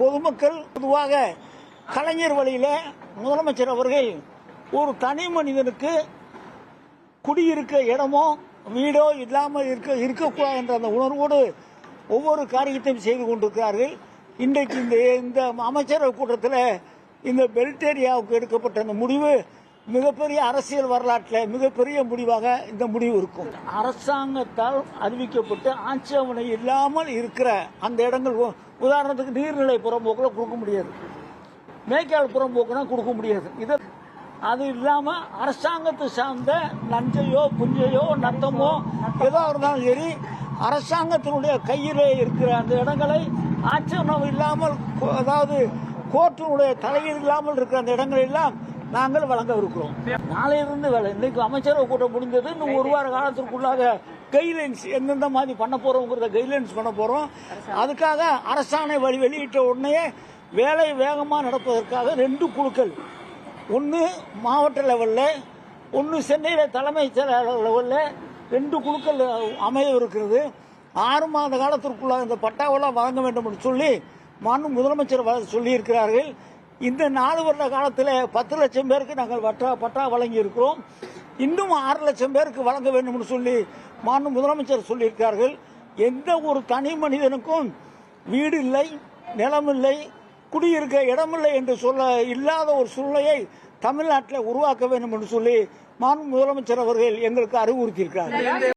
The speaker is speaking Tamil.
பொதுமக்கள் பொதுவாக கலைஞர் வழியில் முதலமைச்சர் அவர்கள் ஒரு தனி மனிதனுக்கு குடியிருக்க இடமோ வீடோ இல்லாமல் இருக்க இருக்கக்கூடாது என்ற அந்த உணர்வோடு ஒவ்வொரு காரியத்தையும் செய்து கொண்டிருக்கிறார்கள். இன்றைக்கு இந்த இந்த அமைச்சரவை கூட்டத்தில் இந்த பெல்ட் ஏரியாவுக்கு எடுக்கப்பட்ட அந்த முடிவு மிகப்பெரிய அரசியல் வரலாற்றில் மிகப்பெரிய முடிவாக இந்த முடிவு இருக்கும். அரசாங்கத்தால் அறிவிக்கப்பட்டு ஆட்சேபனை இல்லாமல் இருக்கிற அந்த இடங்கள் உ- உதாரணத்துக்கு நீர்நிலை புறம்போக்கில் கொடுக்க முடியாது. மேய்க்கால் புறம்போக்குனா கொடுக்க முடியாது. இது அது இல்லாமல் அரசாங்கத்தை சார்ந்த நஞ்சையோ புஞ்சையோ நத்தமோ ஏதோ இருந்தாலும் சரி அரசாங்கத்தினுடைய கையிலே இருக்கிற அந்த இடங்களை ஆட்சேபம் இல்லாமல் கோ- அதாவது கோர்ட்டினுடைய தலையீடு இல்லாமல் இருக்கிற அந்த இடங்கள் எல்லாம் நாங்கள் வழங்க இருக்கிறோம். நாளையிலிருந்து வேலை. இன்னைக்கு அமைச்சரவை கூட்டம் முடிந்தது. இன்னும் ஒரு வார காலத்திற்குள்ளாக கைட்லைன்ஸ் எந்தெந்த மாதிரி பண்ண போறோங்கிறத கைட்லைன்ஸ் பண்ண போறோம். அதுக்காக அரசாணை வழி வெளியிட்ட உடனே வேலை வேகமாக நடப்பதற்காக ரெண்டு குழுக்கள். ஒன்று மாவட்ட லெவலில் ஒன்று சென்னையில் தலைமைச் செயலாளர் லெவலில் ரெண்டு குழுக்கள் அமைய இருக்கிறது. ஆறு மாத காலத்திற்குள்ளாக இந்த பட்டாவெல்லாம் வழங்க வேண்டும் என்று சொல்லி மாண்பு முதலமைச்சர் சொல்லியிருக்கிறார்கள். இந்த நாலு வருட காலத்தில் பத்து லட்சம் பேருக்கு நாங்கள் பட்டா பட்டா வழங்கி இருக்கிறோம் இன்னும் ஆறு லட்சம் பேருக்கு வழங்க வேண்டும்னு சொல்லி மாண்பு முதலமைச்சர் சொல்லியிருக்கார்கள் எந்த ஒரு தனி மனிதனுக்கும் வீடு இல்லை நிலம் இல்லை குடியிருக்க இடமில்லை என்று சொல்ல இல்லாத ஒரு சூழ்நிலையை தமிழ்நாட்டில் உருவாக்க வேண்டும் என்று சொல்லி மாண்பு முதலமைச்சர் அவர்கள் எங்களுக்கு அறிவுறுத்தியிருக்கிறார்கள்